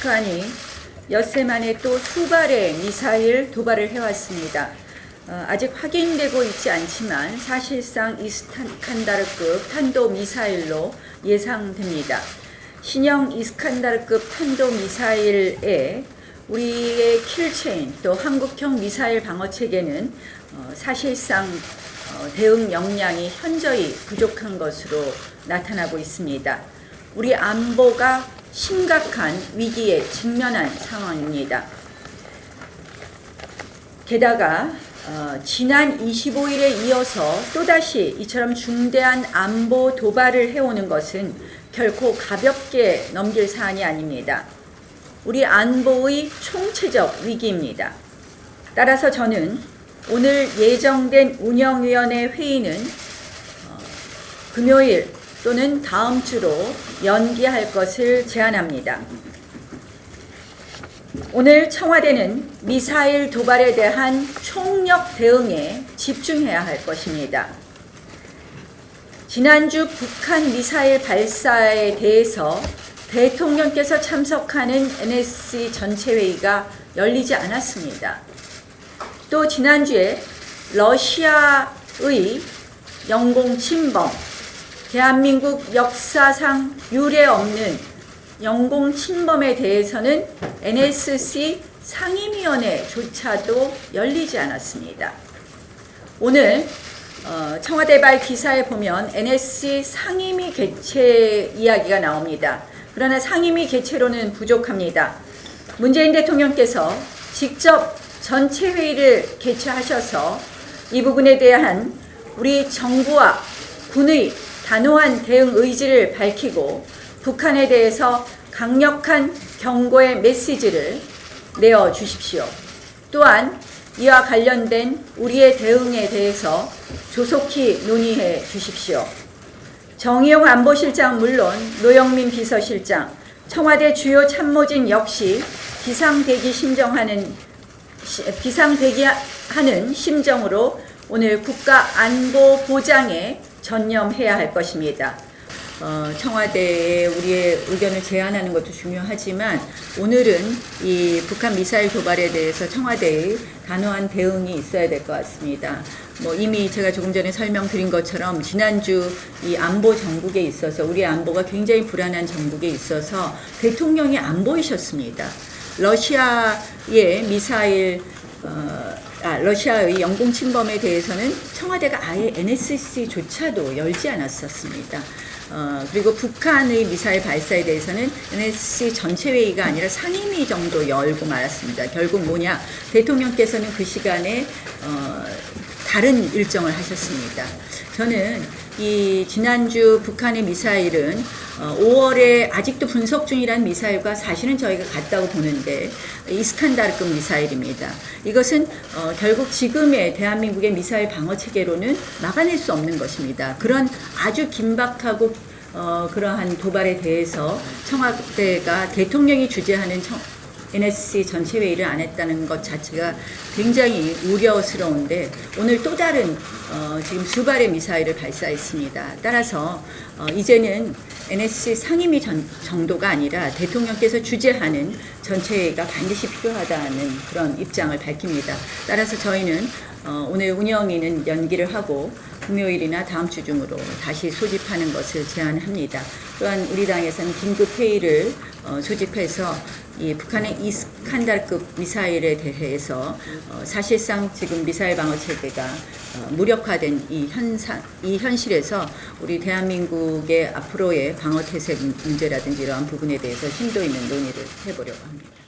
북한이 엿새 만에 또 수발의 미사일 도발을 해왔습니다. 어, 아직 확인되고 있지 않지만 사실상 이스칸다르급 탄도 미사일로 예상됩니다. 신형 이스칸다르급 탄도 미사일에 우리의 킬체인 또 한국형 미사일 방어 체계는 어, 사실상 어, 대응 역량이 현저히 부족한 것으로 나타나고 있습니다. 우리 안보가 심각한 위기에 직면한 상황입니다. 게다가 어, 지난 25일에 이어서 또다시 이처럼 중대한 안보 도발을 해오는 것은 결코 가볍게 넘길 사안이 아닙니다. 우리 안보의 총체적 위기입니다. 따라서 저는 오늘 예정된 운영위원회 회의는 어, 금요일 또는 다음 주로 연기할 것을 제안합니다. 오늘 청와대는 미사일 도발에 대한 총력 대응에 집중해야 할 것입니다. 지난주 북한 미사일 발사에 대해서 대통령께서 참석하는 NSC 전체 회의가 열리지 않았습니다. 또 지난주에 러시아의 영공 침범, 대한민국 역사상 유례 없는 영공 침범에 대해서는 NSC 상임위원회조차도 열리지 않았습니다. 오늘 어, 청와대발 기사에 보면 NSC 상임위 개최 이야기가 나옵니다. 그러나 상임위 개최로는 부족합니다. 문재인 대통령께서 직접 전체 회의를 개최하셔서 이 부분에 대한 우리 정부와 군의 단호한 대응 의지를 밝히고 북한에 대해서 강력한 경고의 메시지를 내어 주십시오. 또한 이와 관련된 우리의 대응에 대해서 조속히 논의해 주십시오. 정의용 안보실장 물론 노영민 비서실장, 청와대 주요 참모진 역시 비상대기 심정하는 비상대기하는 심정으로 오늘 국가 안보 보장에 전념해야 할 것입니다. 어, 청와대에 우리의 의견을 제안하는 것도 중요하지만 오늘은 이 북한 미사일 도발에 대해서 청와대의 단호한 대응이 있어야 될 것 같습니다. 뭐 이미 제가 조금 전에 설명드린 것처럼 지난주 이 안보 정국에 있어서 우리 안보가 굉장히 불안한 정국에 있어서 대통령이 안 보이셨습니다. 러시아의 미사일 어, 아, 러시아의 영공 침범에 대해서는 청와대가 아예 NSC조차도 열지 않았었습니다. 어, 그리고 북한의 미사일 발사에 대해서는 NSC 전체 회의가 아니라 상임위 정도 열고 말았습니다. 결국 뭐냐? 대통령께서는 그 시간에 어, 다른 일정을 하셨습니다. 저는 이 지난주 북한의 미사일은 5월에 아직도 분석 중이라는 미사일과 사실은 저희가 같다고 보는데 이스칸다르급 미사일입니다. 이것은 어, 결국 지금의 대한민국의 미사일 방어 체계로는 막아낼 수 없는 것입니다. 그런 아주 긴박하고 어, 그러한 도발에 대해서 청와대가 대통령이 주재하는 청, NSC 전체 회의를 안 했다는 것 자체가 굉장히 우려스러운데 오늘 또 다른 어, 지금 두 발의 미사일을 발사했습니다. 따라서 어, 이제는 NSC 상임위 전, 정도가 아니라 대통령께서 주재하는 전체 회의가 반드시 필요하다는 그런 입장을 밝힙니다. 따라서 저희는 어, 오늘 운영위는 연기를 하고 금요일이나 다음 주 중으로 다시 소집하는 것을 제안합니다. 또한 우리 당에서는 긴급 회의를 어, 소집해서 이 북한의 이스칸달급 미사일에 대해서 어, 사실상 지금 미사일 방어 체계가 어, 무력화된 이 현상, 이 현실에서 우리 대한민국의 앞으로의 방어 태세 문제라든지 이러한 부분에 대해서 심도 있는 논의를 해보려고 합니다.